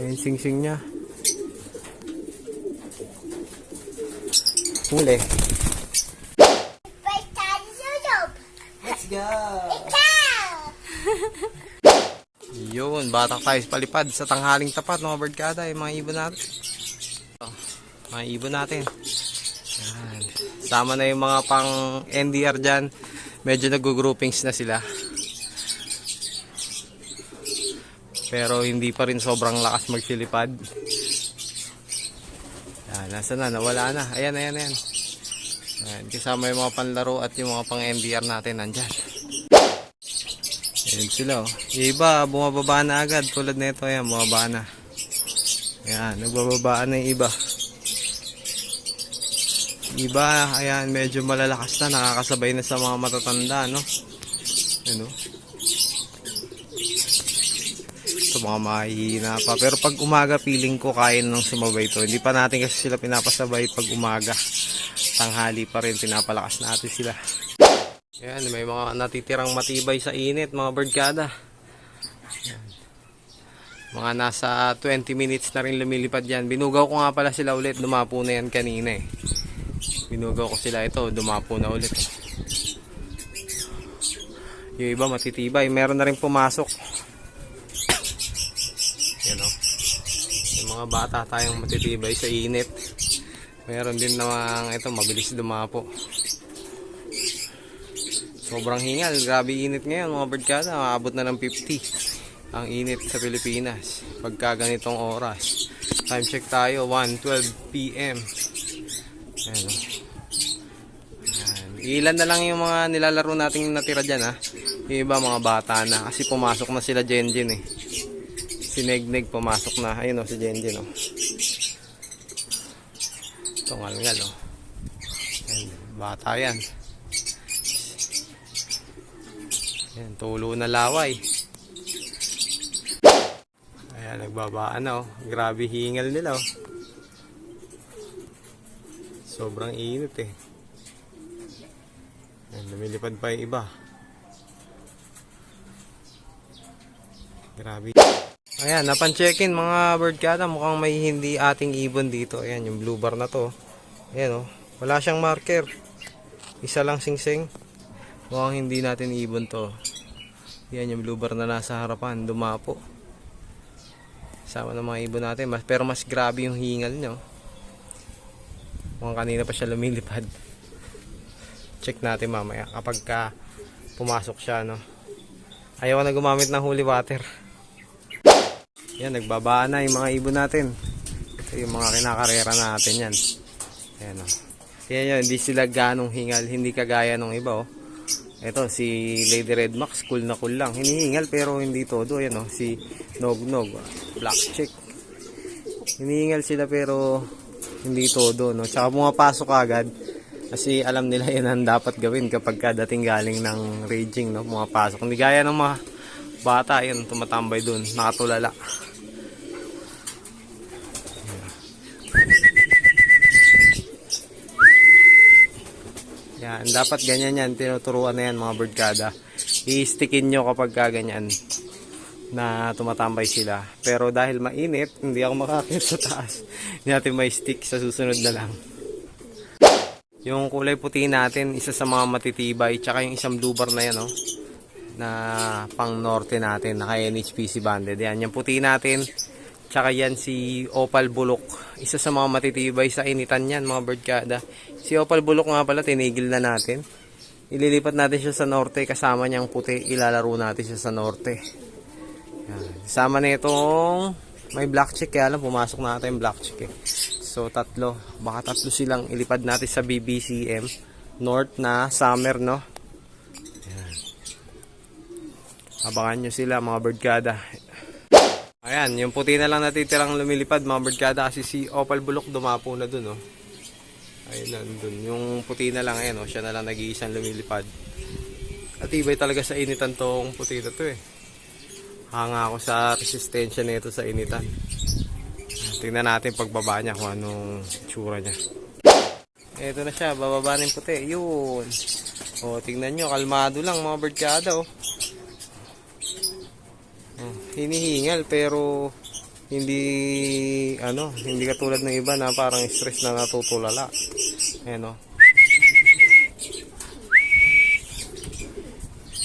Ayan, sing-sing niya. Huli. Let's go! Yun, batak tayo sa palipad sa tanghaling tapat, mga birdkada, yung mga ibon natin. Oh, mga ibon natin. Yan. Sama na yung mga pang NDR dyan. Medyo nag-groupings na sila. Pero hindi pa rin sobrang lakas magsilipad. Yan, nasa na, nawala na. Ayan, ayan, ayan. Ayan, kasama yung mga panlaro at yung mga pang NDR natin nandyan. Ayan sila oh. Iba, bumababa na agad. Tulad nito, ayan, bumababa na. Ayan, nagbababaan na yung iba. Iba, ayan, medyo malalakas na. Nakakasabay na sa mga matatanda, no? Ano? Ito mga mahihina pa. Pero pag umaga, feeling ko kaya nang sumabay to. Hindi pa natin kasi sila pinapasabay pag umaga. Tanghali pa rin, pinapalakas natin sila. Ayan, may mga natitirang matibay sa init, mga birdkada. Ayan. Mga nasa 20 minutes na rin lumilipad yan. Binugaw ko nga pala sila ulit. Dumapo na yan kanina eh. Binugaw ko sila ito. Dumapo na ulit. Yung iba matitibay. Meron na rin pumasok. Yan o. Yung mga bata tayong matitibay sa init. Meron din namang ito mabilis dumapo. Sobrang hingal. Grabe init ngayon mga birdkada. Maabot na ng 50 ang init sa Pilipinas. Pagka ganitong oras. Time check tayo. 1.12 p.m. Ayan, oh. Ayan. Ilan na lang yung mga nilalaro nating natira dyan ha. Yung iba mga bata na. Kasi pumasok na sila Jenjen eh. Si Negneg pumasok na. Ayun o si Jenjen o. Ito ngalngal o. Ayan, bata yan. Ayan, tulo na laway. Ayan, nagbabaan na oh. Grabe hingal nila oh. Sobrang init eh. Ayan, lumilipad pa yung iba. Grabe. Ayan, napan-check-in mga birdkada. Mukhang may hindi ating ibon dito. Ayan, yung blue bar na to. Ayan oh. Wala siyang marker. Isa lang sing-sing. Mukhang hindi natin ibon to. Yan yung blue bar na nasa harapan. Dumapo. Sama ng mga ibon natin. Pero mas grabe yung hingal nyo. Mukhang kanina pa siya lumilipad. Check natin mamaya kapag ka pumasok siya. No? Ayaw na gumamit ng holy water. Yan, nagbabaan na yung mga ibon natin. Ito yung mga kinakarera natin yan. Ayan o. Kaya yun, hindi sila ganong hingal. Hindi kagaya nung iba o. Ito, si Lady Red Max, cool na cool lang. Hinihingal pero hindi todo. Ayan o, si Nog Nog, Black Chick. Hinihingal sila pero hindi todo. No? Tsaka pumapasok agad. Kasi alam nila yan ang dapat gawin kapag dating galing ng raging. No? Pumapasok. Hindi gaya ng mga bata. Yan, tumatambay dun. Nakatulala. Yan, dapat ganyan yan. Tinuturuan na yan mga birdkada. I-stickin nyo kapag ka ganyan na tumatambay sila. Pero dahil mainit, hindi ako makakit sa taas. Hindi natin may stick sa susunod na lang. Yung kulay puti natin, isa sa mga matitibay. Tsaka yung isang blue bar na yan, oh, na pang norte natin, naka NHPC banded. Yan, yung puti natin. Tsaka yan si Opal Bulok. Isa sa mga matitibay sa initan yan, mga birdkada. Si Opal Bulok nga pala, tinigil na natin. Ililipat natin siya sa norte, kasama niyang puti. Ilalaro natin siya sa norte. Yan. Sama na itong may black chick, kaya lang pumasok na natin yung black chick eh. So, tatlo. Baka tatlo silang ilipad natin sa BBCM. North na summer, no? Yan. Abangan nyo sila, mga birdkada. Ayan, yung puti na lang natitirang lumilipad, mga birdkada, kasi si Opal Bulok dumapo na dun, oh. Ayun na, dun. Yung puti na lang, ayan, oh, siya na lang nag-iisang lumilipad. At ibay talaga sa initan tong puti na to, eh. Hanga ako sa resistensya nito sa initan. Tingnan natin pagbaba niya kung anong tsura niya. Ito na siya, bababa na yung puti. Yun. O, tingnan nyo, kalmado lang mga birdkada, oh. Oh, hinihingal pero Hindi, ano, hindi katulad ng iba na parang stress na natutulala. Ayan o.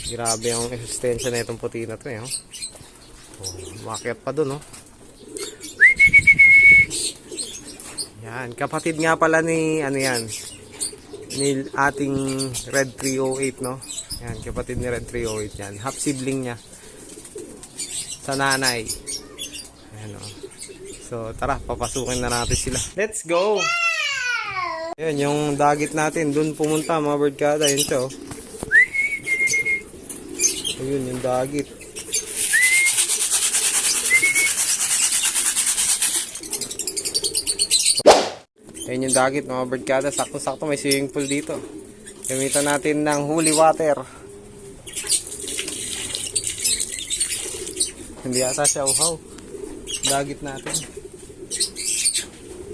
Grabe ang resistensya na itong puti na to eh. Oh. Oh, umakyat pa dun oh. Yan, kapatid nga pala ni, ano yan, ni ating Red 308 no. Yan, kapatid ni Red 308 yan. Half sibling niya. Sa nanay. Ayan o. So, tara, papasukin na natin sila. Let's go! Ayan, yung dagit natin, dun pumunta mga bird kada. Yun siya, oh. Ayun, yung dagit. Ayun yung dagit mga bird kada. Sakto-sakto may swimming pool dito. Gamitan natin ng holy water. Hindi ata siya uhaw. Dagit natin.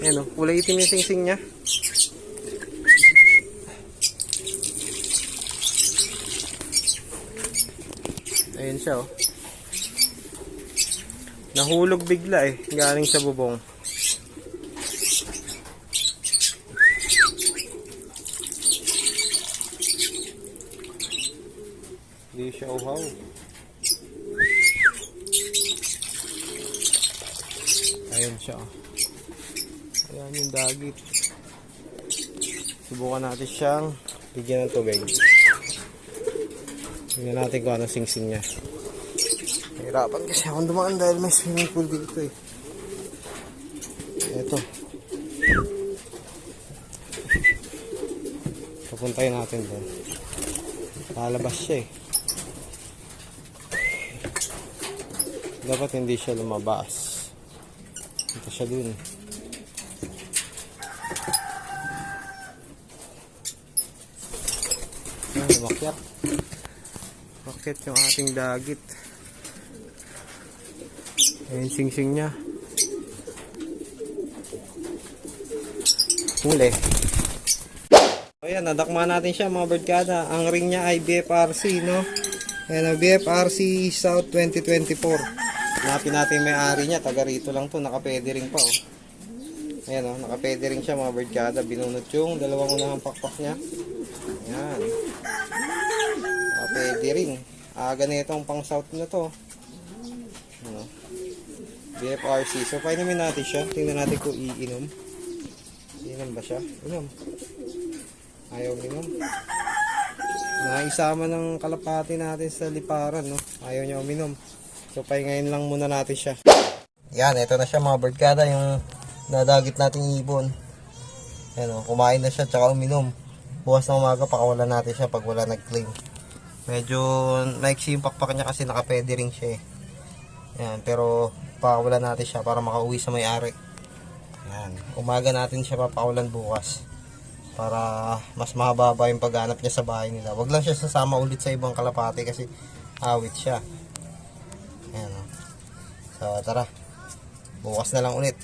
Ayan o, kulay itim yung sing-sing niya. Ayan siya oh. Nahulog bigla eh, galing sa bubong. Hindi siya. Ayun siya. oh. Ayan yung dagit. Subukan natin siyang bigyan ng tubig. Tingnan natin kung anong sing-sing niya. Hirapan kasi akong dumaan dahil may swimming pool dito eh. Ito. Papuntayin natin doon. Lalabas siya eh. Dapat hindi siya lumabas. Ito siya dun. Ay, umakyat. Umakyat yung ating dagit. Ayan, sing-sing niya. Huli. Ayan, nadakma natin siya mga birdkada. Ang ring niya ay BFRC, no? Ayan, BFRC South 2024. Hanapin natin may-ari niya. Taga rito lang to. Nakapede ring pa, oh. Ayan, oh. Nakapede ring siya mga birdkada. Binunot yung dalawang unahang pakpak niya. Ayan. Nakapede ring. Aga na itong pang south na to. Ano? BFRC. So, painumin natin siya. Tingnan natin kung iinom. Iinom ba siya? Inom. Ayaw uminom. Naisama ng kalapati natin sa liparan, no? Ayaw niya uminom. So, pahingayin lang muna natin siya. Yan, ito na siya mga birdkada, yung nadagit nating ibon. Yan, oh, kumain na siya, tsaka uminom. Bukas ng umaga, pakawalan natin siya pag wala nag-claim. Medyo maiksi yung pakpak niya kasi nakapede ring siya eh. Yan, pero pakawalan natin siya para makauwi sa may-ari. Yan, umaga natin siya papakawalan bukas para mas mahaba yung paghanap niya sa bahay nila. Wag lang siya sasama ulit sa ibang kalapati kasi awit siya. Ayan o. So tara. Bukas na lang ulit.